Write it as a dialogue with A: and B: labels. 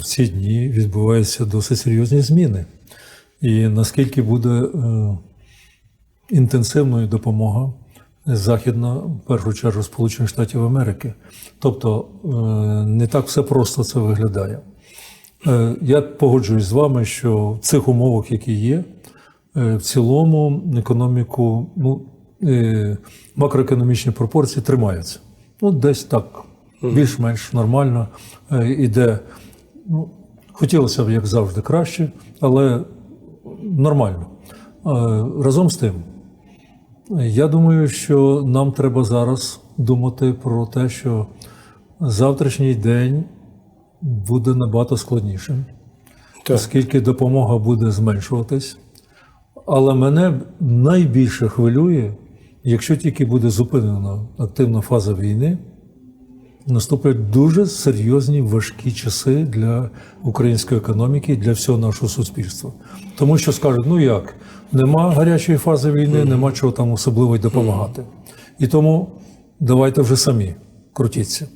A: в ці дні відбуваються досить серйозні зміни. І наскільки буде е, інтенсивною допомога західна, в першу чергу, Сполучених Штатів Америки. Тобто е, не так все просто це виглядає. Е, Я погоджуюсь з вами, що в цих умовах, які є, в цілому економіку, ну, макроекономічні пропорції тримаються. Ну, десь так, більш-менш нормально іде. Ну, хотілося б, як завжди, краще, але нормально. Е, Разом з тим, я думаю, що нам треба зараз думати про те, що завтрашній день буде набагато складнішим,
B: Так.
A: оскільки допомога буде зменшуватись. Але мене найбільше хвилює, якщо тільки буде зупинена активна фаза війни, наступлять дуже серйозні важкі часи для української економіки, для всього нашого суспільства. Тому що скажуть, ну як, нема гарячої фази війни, нема чого там особливо й допомагати. І тому давайте вже самі крутіться.